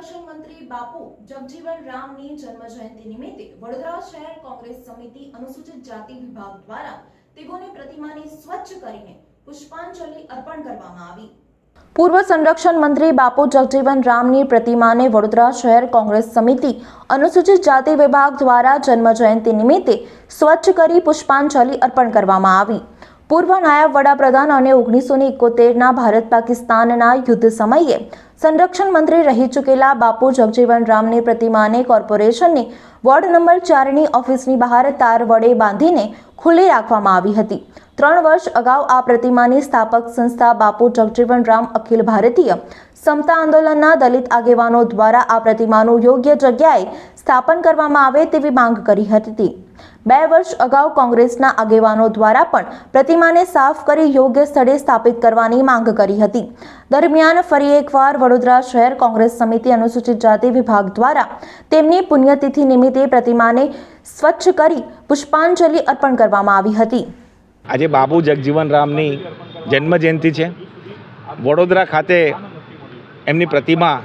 સંરક્ષણ મંત્રી બાપુ જગજીવન રામની જન્મ જયંતિ નિમિત્તે વડોદરા શહેર કોંગ્રેસ સમિતિ અનુસૂચિત જાતિ વિભાગ દ્વારા તેઓની પ્રતિમાને સ્વચ્છ કરીને પુષ્પાંજલિ અર્પણ કરવામાં આવી. પૂર્વ સંરક્ષણ મંત્રી બાપુ જગજીવન રામની પ્રતિમાને વડોદરા શહેર કોંગ્રેસ સમિતિ અનુસૂચિત જાતિ વિભાગ દ્વારા જન્મ જયંતિ નિમિત્તે સ્વચ્છ કરી પુષ્પાંજલિ અર્પણ કરવામાં આવી. પૂર્વ નાયબ વડાપ્રધાન અને ઓગણીસો ને એકોતેરના ભારત પાકિસ્તાનના યુદ્ધ સમયે સંરક્ષણ મંત્રી રહી ચૂકેલા બાપુ જગજીવન રામની પ્રતિમાને કોર્પોરેશનની વોર્ડ નંબર ચારની ઓફિસની બહાર તાર વડે બાંધીને ખુલ્લી રાખવામાં આવી હતી. ત્રણ વર્ષ અગાઉ આ પ્રતિમાની સ્થાપક સંસ્થા બાપુ જગજીવન રામ અખિલ ભારતીય સમતા આંદોલનના દલિત આગેવાનો દ્વારા આ પ્રતિમાનું યોગ્ય જગ્યાએ સ્થાપન કરવામાં આવે તેવી માંગ કરી હતી. બે વર્ષ અગાઉ કોંગ્રેસના આગેવાનો દ્વારા પણ પ્રતિમાને સાફ કરી યોગ્ય સ્થળે સ્થાપિત કરવાની માંગ કરી હતી. દરમિયાન ફરી એકવાર વડોદરા શહેર કોંગ્રેસ સમિતિ અનુસૂચિત જાતિ વિભાગ દ્વારા તેમની પુણ્યતિથિ નિમિત્તે પ્રતિમાને સ્વચ્છ કરી પુષ્પાંજલિ અર્પણ કરવામાં આવી હતી. આજે બાબુ જગજીવન રામની જન્મજયંતિ છે. વડોદરા ખાતે એમની પ્રતિમા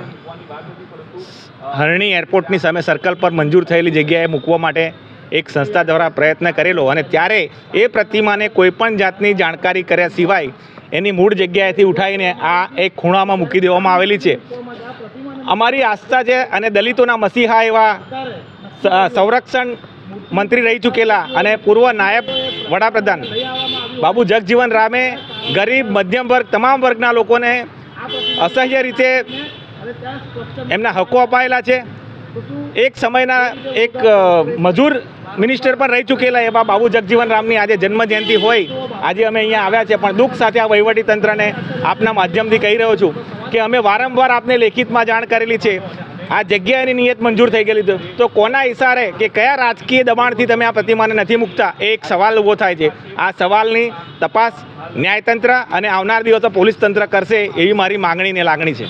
હરણી એરપોર્ટની સામે સર્કલ પર મંજૂર થયેલી જગ્યાએ મૂકવા માટે એક સંસ્થા દ્વારા પ્રયત્ન કરેલો અને ત્યારે એ પ્રતિમાને કોઈપણ જાતની જાણકારી કર્યા સિવાય એની મૂળ જગ્યાએથી ઉઠાવીને આ એક ખૂણામાં મૂકી દેવામાં આવેલી છે. અમારી આસ્થા છે અને દલિતોના મસીહા એવા સંરક્ષણ મંત્રી રહી ચૂકેલા અને પૂર્વ નાયબ વડાપ્રધાન બાબુ જગજીવન રામે ગરીબ, મધ્યમ વર્ગ, તમામ વર્ગના લોકોને અસહ્ય રીતે એમના હકો અપાયેલા છે. એક સમયના એક મજૂર મિનિસ્ટર પણ રહી ચૂકેલા એવા બાબુ જગજીવન રામની આજે જન્મજયંતિ હોય. આજે અમે અહીંયા આવ્યા છે પણ દુઃખ સાથે આ વહીવટી તંત્રને આપના માધ્યમથી કહી રહ્યો છું કે અમે વારંવાર આપને લેખિતમાં જાણ કરેલી છે. આ જગ્યાએની નિયત મંજૂર થઈ ગયેલી તો કોના ઇશારે કે કયા રાજકીય દબાણથી તમે આ પ્રતિમાને નથી મૂકતા? એ એક સવાલ ઊભો થાય છે. આ સવાલની તપાસ ન્યાયતંત્ર અને આવનાર દિવસો પોલીસ તંત્ર કરશે એવી મારી માગણી ને લાગણી છે.